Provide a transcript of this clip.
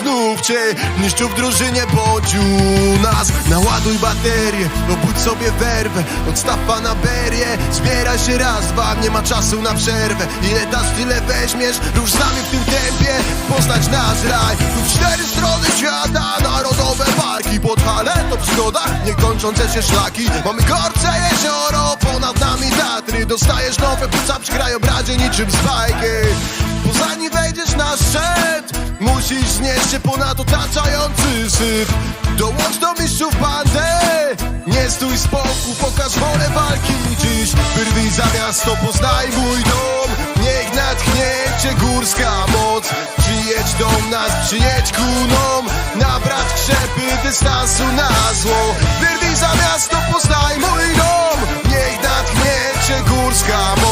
Znów cię niszczył w drużynie u nas Naładuj baterię, obudź sobie werwę. Odstaw pana berię, zbieraj się raz, dwa. Nie ma czasu na przerwę. Ile dasz, tyle weźmiesz. Rusz z nami w tym tempie, poznać nasz raj. Tu w cztery strony świata. Narodowe parki pod Haletą przygoda Nie kończące się szlaki. Mamy gorce jezioro, ponad nami Tatry Dostajesz nowe płuca przy krajobrazie niczym z bajki bo zanim wejdziesz na szczyt Musisz znieść się ponad otaczający syf Dołącz do mistrzów bandy. Nie stój z boku, pokaż wolę walki. Dziś Wyrwij za miasto, poznaj mój dom. Niech natchnie cię górska moc. Przyjedź do nas, przyjedź ku nam Nabrać krzepy dystansu na zło. Wyrwij za miasto, poznaj mój dom. Niech natchnie cię górska moc